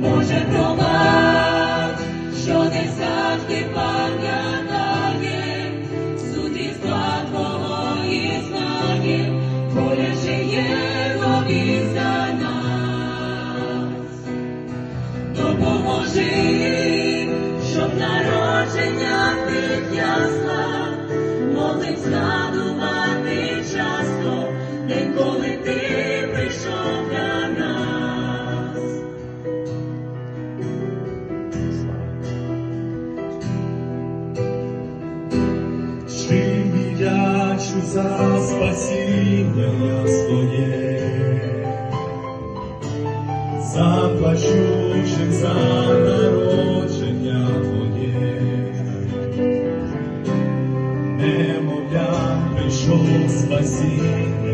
Боже, пробач, що не завжди пам'ятає, Твого і знає, боляче є нові за нас. Допоможи, щоб народження тих ясла Чим віддячу за спасіння своє, заплачу чим за народження твоє, немовля прийшов спасіння.